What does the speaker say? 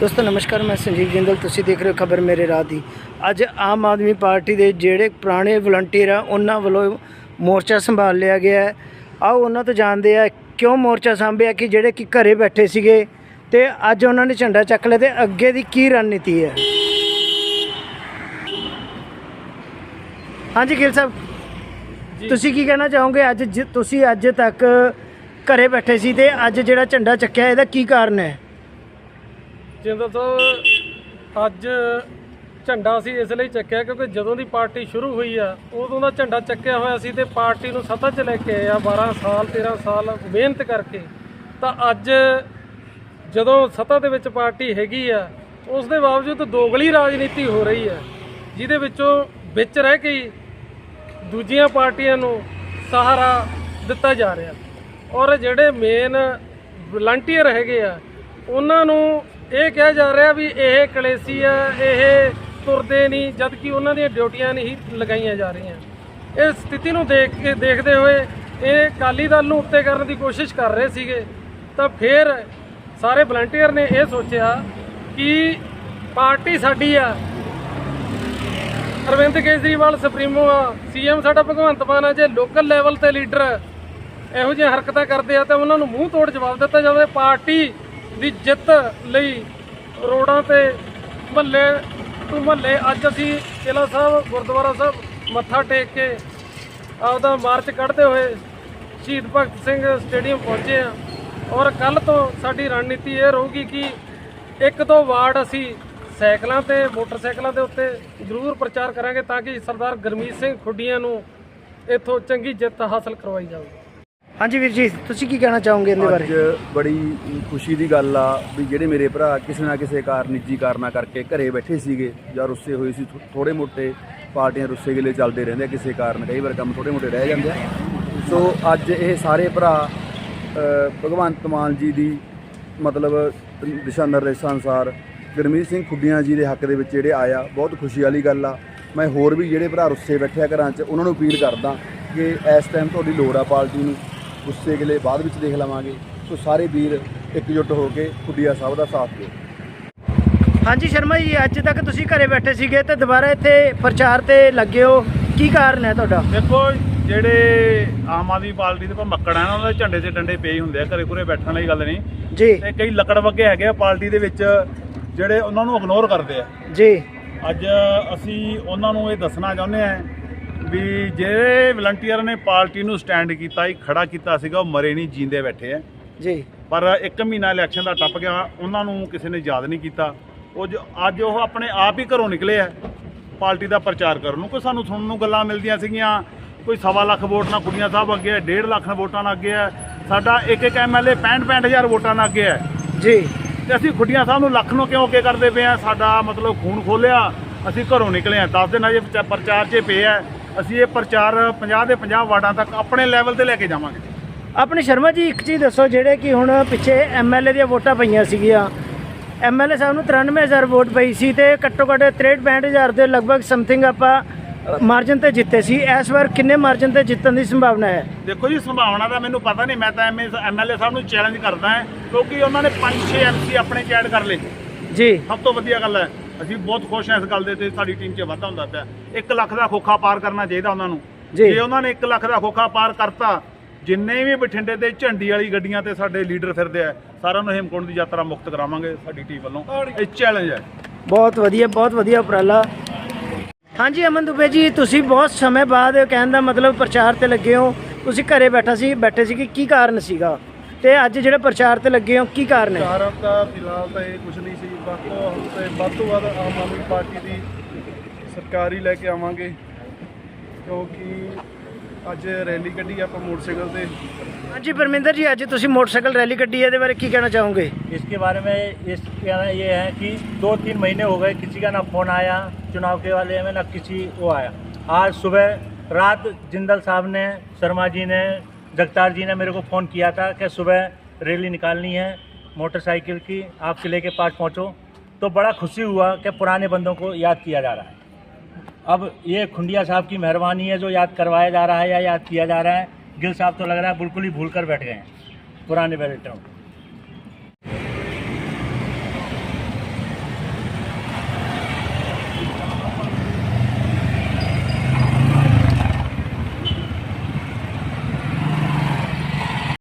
ਦੋਸਤੋ ਨਮਸਕਾਰ ਮੈਂ ਸੰਜੀਵ ਜਿੰਦਲ। ਤੁਸੀਂ ਦੇਖ ਰਹੇ ਹੋ ਖਬਰ ਮੇਰੇ ਰਾਹ ਦੀ। ਅੱਜ ਆਮ ਆਦਮੀ ਪਾਰਟੀ ਦੇ ਜਿਹੜੇ ਪੁਰਾਣੇ ਵਲੰਟੀਅਰ ਆ ਉਹਨਾਂ ਵੱਲੋਂ ਮੋਰਚਾ ਸੰਭਾਲ ਲਿਆ ਗਿਆ ਹੈ। ਆਓ ਉਹਨਾਂ ਤੋਂ ਜਾਣਦੇ ਆ ਕਿਉਂ ਮੋਰਚਾ ਸੰਭਿਆ ਕਿ ਜਿਹੜੇ ਕਿ ਘਰੇ ਬੈਠੇ ਸੀਗੇ ਤੇ ਅੱਜ ਉਹਨਾਂ ਨੇ ਝੰਡਾ ਚੱਕ ਲਿਆ ਤੇ ਅੱਗੇ ਦੀ ਕੀ ਰਣਨੀਤੀ ਹੈ? ਹਾਂਜੀ ਗਿਲ ਸਾਹਿਬ। ਤੁਸੀਂ ਕੀ ਕਹਿਣਾ ਚਾਹੋਗੇ? ਅੱਜ ਤੁਸੀਂ ਅੱਜ ਤੱਕ ਘਰੇ ਬੈਠੇ ਸੀ ਤੇ ਅੱਜ ਜਿਹੜਾ ਝੰਡਾ ਚੱਕਿਆ ਇਹਦਾ ਕੀ ਕਾਰਨ ਹੈ? ਜਿੰਦਰ ਸਾਹਿਬ ਅੱਜ ਝੰਡਾ ਸੀ ਇਸ ਲਈ ਚੱਕਿਆ ਕਿਉਂਕਿ ਜਦੋਂ ਦੀ ਪਾਰਟੀ ਸ਼ੁਰੂ ਹੋਈ ਆ, ਉਦੋਂ ਦਾ ਝੰਡਾ ਚੱਕਿਆ ਹੋਇਆ ਸੀ ਤੇ ਪਾਰਟੀ ਨੂੰ ਸੱਤਾ 'ਚ ਲੈ ਕੇ ਆਏ ਆ 12 ਸਾਲ 13 ਸਾਲ ਮਿਹਨਤ ਕਰਕੇ। ਤਾਂ ਅੱਜ ਜਦੋਂ ਸੱਤਾ ਦੇ ਵਿੱਚ ਪਾਰਟੀ ਹੈਗੀ ਆ, ਉਸ ਦੇ ਬਾਵਜੂਦ ਦੋਗਲੀ ਰਾਜਨੀਤੀ ਹੋ ਰਹੀ ਹੈ ਜਿਹਦੇ ਵਿੱਚੋਂ ਵਿੱਚ ਰਹਿ ਕੇ ਹੀ ਦੂਜੀਆਂ ਪਾਰਟੀਆਂ ਨੂੰ ਸਹਾਰਾ ਦਿੱਤਾ ਜਾ ਰਿਹਾ। ਔਰ ਜਿਹੜੇ ਮੇਨ ਵਲੰਟੀਅਰ ਹੈਗੇ ਆ, ਉਹਨਾਂ ਨੂੰ ਇਹ ਕਿਹਾ ਜਾ ਰਿਹਾ ਵੀ ਇਹ ਕਲੇਸੀ ਆ, ਇਹ ਤੁਰਦੇ ਨਹੀਂ ਜਦ ਕਿ ਉਹਨਾਂ ਦੀਆਂ ਡਿਊਟੀਆਂ ਨਹੀਂ ਲਗਾਈਆਂ ਜਾ ਰਹੀਆਂ। ਇਸ ਸਥਿਤੀ ਨੂੰ ਦੇਖ ਕੇ ਦੇਖਦੇ ਹੋਏ ਇਹ ਅਕਾਲੀ ਦਲ ਨੂੰ ਉੱਤੇ ਕਰਨ ਦੀ ਕੋਸ਼ਿਸ਼ ਕਰ ਰਹੇ ਸੀਗੇ, ਤਾਂ ਫਿਰ ਸਾਰੇ ਵਲੰਟੀਅਰ ਨੇ ਇਹ ਸੋਚਿਆ ਕਿ ਪਾਰਟੀ ਸਾਡੀ ਆ, ਅਰਵਿੰਦ ਕੇਜਰੀਵਾਲ ਸੁਪਰੀਮੋ ਆ ਸੀਐਮ ਸਾਡਾ ਭਗਵੰਤ ਮਾਨ ਆ, ਜੇ ਲੋਕਲ ਲੈਵਲ ਤੇ ਲੀਡਰ ਇਹੋ ਜਿਹੀਆਂ ਹਰਕਤਾਂ ਕਰਦੇ ਆ, ਤਾਂ ਉਹਨਾਂ ਨੂੰ ਮੂੰਹ ਤੋੜ ਜਵਾਬ ਦਿੱਤਾ ਜਾਵੇ, ਪਾਰਟੀ ਦੀ ਜਿੱਤ ਲਈ ਰੋਡਾਂ ਤੇ ਮਹੱਲੇ ਟੂ ਮਹੱਲੇ ਅੱਜ ਅਸੀਂ ਕਿਲਾ ਸਾਹਿਬ, ਗੁਰਦੁਆਰਾ ਸਾਹਿਬ ਮੱਥਾ ਟੇਕ ਕੇ ਆਪਦਾ ਮਾਰਚ ਕੱਢਦੇ ਹੋਏ ਸ਼ਹੀਦ ਭਗਤ ਸਿੰਘ ਸਟੇਡੀਅਮ ਪਹੁੰਚੇ ਆ ਔਰ ਕੱਲ ਤੋਂ ਸਾਡੀ ਰਣਨੀਤੀ ਇਹ ਰਹੂਗੀ ਕਿ ਇੱਕ ਦੋ ਵਾਰਡ ਅਸੀਂ ਸਾਈਕਲਾਂ ਤੇ, ਮੋਟਰਸਾਈਕਲਾਂ ਦੇ ਉੱਤੇ ਜ਼ਰੂਰ ਪ੍ਰਚਾਰ ਕਰਾਂਗੇ ਤਾਂ ਕਿ ਸਰਦਾਰ ਗਰਮੀਤ ਸਿੰਘ ਖੁੱਡੀਆਂ ਨੂੰ ਇੱਥੋਂ ਚੰਗੀ ਜਿੱਤ ਹਾਸਲ ਕਰਵਾਈ ਜਾਵੇ। ਹਾਂਜੀ ਵੀਰ ਜੀ, ਤੁਸੀਂ ਕੀ ਕਹਿਣਾ ਚਾਹੋਗੇ ਇਹਦੇ ਬਾਰੇ? ਅੱਜ ਬੜੀ ਖੁਸ਼ੀ ਦੀ ਗੱਲ ਆ ਵੀ ਜਿਹੜੇ ਮੇਰੇ ਭਰਾ ਕਿਸੇ ਨਾ ਕਿਸੇ ਕਾਰਨ, ਨਿੱਜੀ ਕਾਰਨਾਂ ਕਰਕੇ ਘਰੇ ਬੈਠੇ ਸੀਗੇ ਜਾਂ ਰੁੱਸੇ ਹੋਏ ਸੀ ਥੋੜੇ ਮੋਟੇ ਪਾਰਟੀਆਂ ਰੁੱਸੇ ਗਿਲੇ ਚੱਲਦੇ ਰਹਿੰਦੇ ਆ ਕਿਸੇ ਕਾਰਨ, ਕਈ ਵਾਰ ਕੰਮ ਥੋੜੇ ਮੋਟੇ ਰਹਿ ਜਾਂਦੇ ਆ। ਸੋ ਅੱਜ ਇਹ ਸਾਰੇ ਭਰਾ ਭਗਵੰਤ ਮਾਨ ਜੀ ਦੀ ਮਤਲਬ ਦਿਸ਼ਾ ਨਿਰਦੇਸ਼ਾਂ ਅਨੁਸਾਰ ਗੁਰਮੀਤ ਸਿੰਘ ਖੁੱਡੀਆਂ ਜੀ ਦੇ ਹੱਕ ਦੇ ਵਿੱਚ ਜਿਹੜੇ ਆਇਆ, ਬਹੁਤ ਖੁਸ਼ੀ ਵਾਲੀ ਗੱਲ ਆ। ਮੈਂ ਹੋਰ ਵੀ ਜਿਹੜੇ ਭਰਾ ਰੁੱਸੇ ਬੈਠੇ ਆ ਘਰਾਂ 'ਚ, ਉਹਨਾਂ ਨੂੰ ਅਪੀਲ ਕਰਦਾ ਕਿ ਇਸ ਟਾਈਮ ਤੁਹਾਡੀ ਲੋੜ ਆ ਪਾਰਟੀ ਨੂੰ। ਗੁੱਸੇ ਗਿਲੇ ਬਾਅਦ ਵਿੱਚ ਦੇਖ ਲਵਾਂਗੇ। ਸੋ ਸਾਰੇ ਵੀਰ ਇਕਜੁੱਟ ਹੋ ਕੇ ਖੁੱਡੀਆ ਸਾਹਿਬ ਦਾ ਸਾਥ ਦਿਓ। ਹਾਂਜੀ ਸ਼ਰਮਾ ਜੀ ਅੱਜ ਤੱਕ ਤੁਸੀਂ ਘਰੇ ਬੈਠੇ ਸੀਗੇ ਤੇ ਦੁਬਾਰਾ ਇੱਥੇ ਪ੍ਰਚਾਰ ਤੇ ਲੱਗੇ ਹੋ। ਕੀ ਕਾਰਨ ਹੈ ਤੁਹਾਡਾ? ਦੇਖੋ ਜਿਹੜੇ ਆਮ ਆਦਮੀ ਪਾਰਟੀ ਦੇ ਭਮੱਕੜ ਆ ਨਾ ਉਹਨਾਂ ਦੇ ਝੰਡੇ ਤੇ ਡੰਡੇ ਪਏ ਹੀ ਹੁੰਦੇ ਆ ਘਰੇ ਘੁਰੇ ਬੈਠਣ ਵਾਲੀ ਗੱਲ ਨਹੀਂ। ਜੀ। ਤੇ ਕਈ ਲੱਕੜ ਵੱਗੇ ਹੈਗੇ ਆ ਪਾਰਟੀ ਦੇ ਵਿੱਚ ਜਿਹੜੇ ਉਹਨਾਂ ਨੂੰ ਇਗਨੋਰ ਕਰਦੇ ਆ। ਜੀ। ਅੱਜ ਅਸੀਂ ਉਹਨਾਂ ਨੂੰ ਇਹ ਦੱਸਣਾ ਚਾਹੁੰਦੇ ਆ ਵੀ ਜਿਹੜੇ ਵਲੰਟੀਅਰ ਨੇ ਪਾਰਟੀ ਨੂੰ ਸਟੈਂਡ ਕੀਤਾ ਹੀ ਖੜਾ ਕੀਤਾ ਸੀਗਾ ਉਹ ਮਰੇ ਨਹੀਂ ਜੀਂਦੇ ਬੈਠੇ ਆ। ਜੀ। ਪਰ ਇੱਕ ਮਹੀਨਾ ਇਲੈਕਸ਼ਨ ਦਾ ਟੱਪ ਗਿਆ ਉਹਨਾਂ ਨੂੰ ਕਿਸੇ ਨੇ ਯਾਦ ਨਹੀਂ ਕੀਤਾ। ਉਹ ਜੋ- ਅੱਜ ਉਹ ਆਪਣੇ ਆਪ ਹੀ ਘਰੋਂ ਨਿਕਲੇ ਆ। ਪਾਰਟੀ ਦਾ ਪ੍ਰਚਾਰ ਕਰਨ ਨੂੰ। ਕੋਈ ਸਾਨੂੰ ਸੁਣਨ ਨੂੰ ਗੱਲਾਂ ਮਿਲਦੀਆਂ ਸੀਗੀਆਂ। ਕੋਈ ਸਵਾ ਲੱਖ ਵੋਟ ਨਾਲ ਕੁੜੀਆਂ ਸਾਹਿਬ ਅੱਗੇ ਹੈ 1.5 ਲੱਖ ਵੋਟਾਂ ਨਾਲ ਅੱਗੇ ਹੈ ਸਾਡਾ ਇੱਕ ਇੱਕ ਐਮਐਲਏ 65 65000 ਵੋਟਾਂ ਨਾਲ ਅੱਗੇ ਹੈ ਜੀ। ਤੇ ਅਸੀਂ ਖੁੱਡੀਆਂ ਸਾਹਿਬ ਨੂੰ ਲੱਖ ਨੂੰ ਕਿਉਂ ਅੱਗੇ ਕਰਦੇ ਪਏ ਆ? ਸਾਡਾ ਮਤਲਬ ਖੂਨ ਖੋਲਿਆ। ਅਸੀਂ ਘਰੋਂ ਨਿਕਲੇ ਆ। 10 ਦਿਨ ਅਜੇ ਪ੍ਰਚਾ- ਪ੍ਰਚਾਰ 'ਚ ਪਏ ਆ। ਅਸੀਂ ਇਹ ਪ੍ਰਚਾਰ 50 ਦੇ 50 ਵਾਰਡਾਂ ਤੱਕ ਆਪਣੇ ਲੈਵਲ ਤੇ ਲੈ ਕੇ ਜਾਵਾਂਗੇ। ਆਪਣੇ ਸ਼ਰਮਾ ਜੀ ਇੱਕ ਚੀਜ਼ ਦੱਸੋ ਜਿਹੜੇ ਕਿ ਹੁਣ ਪਿੱਛੇ ਐਮਐਲਏ ਦੀਆਂ ਵੋਟਾਂ ਪਈਆਂ ਸੀਗੀਆਂ। ਐਮਐਲਏ ਸਾਹਿਬ ਨੂੰ 93000 ਵੋਟ ਪਈ ਸੀ ਤੇ ਘੱਟੋ ਘੱਟ 63 65000 ਦੇ ਲਗਭਗ ਸਮਥਿੰਗ ਆਪਾਂ ਮਾਰਜਨ ਤੇ ਜਿੱਤੇ ਸੀ। ਇਸ ਵਾਰ ਕਿੰਨੇ ਮਾਰਜਨ ਤੇ ਜਿੱਤਣ ਦੀ ਸੰਭਾਵਨਾ ਹੈ? ਦੇਖੋ ਜੀ ਸੰਭਾਵਨਾ ਦਾ ਮੈਨੂੰ ਪਤਾ ਨਹੀਂ ਮੈਂ ਤਾਂ ਐਮਐਲਏ ਸਾਹਿਬ ਨੂੰ ਚੈਲੰਜ ਕਰਦਾ ਹਾਂ ਕਿਉਂਕਿ ਉਹਨਾਂ ਨੇ 5-6 ਐਮਸੀ ਆਪਣੇ ਚ ਐਡ ਕਰ ਲਏ। ਜੀ। ਸਭ ਤੋਂ ਵਧੀਆ ਗੱਲ ਹੈ। ਅਸੀਂ ਬਹੁਤ ਖੁਸ਼ ਹਾਂ ਇਸ ਗੱਲ ਦੇ ਤੇ ਸਾਡੀ ਟੀਮ 'ਚ ਵਾਧਾ ਹੁੰਦਾ ਪਿਆ। 1 ਲੱਖ ਦਾ ਖੋਖਾ ਪਾਰ ਕਰਨਾ ਚਾਹੀਦਾ ਉਹਨਾਂ ਨੂੰ। ਜੀ। ਜੇ ਉਹਨਾਂ ਨੇ 1 ਲੱਖ ਦਾ ਖੋਖਾ ਪਾਰ ਕਰਤਾ ਜਿੰਨੇ ਵੀ ਬਠਿੰਡੇ ਤੇ ਝੰਡੀ ਵਾਲੀ ਗੱਡੀਆਂ ਤੇ ਸਾਡੇ ਲੀਡਰ ਫਿਰਦੇ ਆ ਸਾਰਿਆਂ ਨੂੰ ਹੇਮਕੁੰਡ ਦੀ ਯਾਤਰਾ ਮੁਕਤ ਕਰਾਵਾਂਗੇ ਸਾਡੀ ਟੀਮ ਵੱਲੋਂ। ਇਹ ਚੈਲੰਜ ਹੈ। ਬਹੁਤ ਵਧੀਆ ਬਹੁਤ ਵਧੀਆ ਉਪਰਾਲਾ। ਹਾਂਜੀ ਅਮਨ ਦੁਬੇ ਜੀ ਤੁਸੀਂ ਬਹੁਤ ਸਮੇਂ ਬਾਅਦ ਕਹਿਣ ਦਾ ਮਤਲਬ ਪ੍ਰਚਾਰ ਤੇ ਲੱਗੇ ਹੋ। ਤੁਸੀਂ ਘਰੇ ਬੈਠਾ ਸੀ ਬੈਠੇ ਸੀ ਕਿ ਕੀ ਕਾਰਨ ਸੀਗਾ? ਤੇ ਅੱਜ ਜਿਹੜੇ ਪ੍ਰਚਾਰ ਤੇ ਲੱਗੇ ਹੋ ਕੀ ਕਾਰਨ ਹੈ ਕਾਰਨ ਤਾਂ ਫਿਲਹਾਲ ਤਾਂ ਇਹ ਕੁਝ ਨਹੀਂ ਸੀ ਵੱਧ ਤੋਂ ਤੇ ਵੱਧ ਤੋਂ ਵੱਧ ਆਮ ਆਦਮੀ ਪਾਰਟੀ ਦੀ ਸਰਕਾਰ ਹੀ ਲੈ ਕੇ ਆਵਾਂਗੇ ਕਿਉਂਕਿ ਅੱਜ ਰੈਲੀ ਕੱਢੀ ਆਪਾਂ ਮੋਟਰਸਾਈਕਲ ਤੇ ਹਾਂਜੀ ਪਰਮਿੰਦਰ ਜੀ ਅੱਜ ਤੁਸੀਂ ਮੋਟਰਸਾਈਕਲ ਰੈਲੀ ਕੱਢੀ ਹੈ ਇਹਦੇ ਬਾਰੇ ਕੀ ਕਹਿਣਾ ਚਾਹੋਗੇ इसके बारे में इस कहना ये है कि दो तीन महीने हो गए किसी का ना फोन आया चुनाव के वाले में ना किसी वो आया आज सुबह रात जिंदल साहब ने शर्मा जी ने जगतार जी ने मेरे को फ़ोन किया था कि सुबह रैली निकालनी है मोटरसाइकिल की आप किले के पास पहुँचो। तो बड़ा खुशी हुआ कि पुराने बंदों को याद किया जा रहा है। अब ये खुंडिया साहब की मेहरबानी है जो याद करवाया जा रहा है या याद किया जा रहा है। गिल साहब तो लग रहा है बिल्कुल ही भूल कर बैठ गए हैं पुराने बैलेटरों को।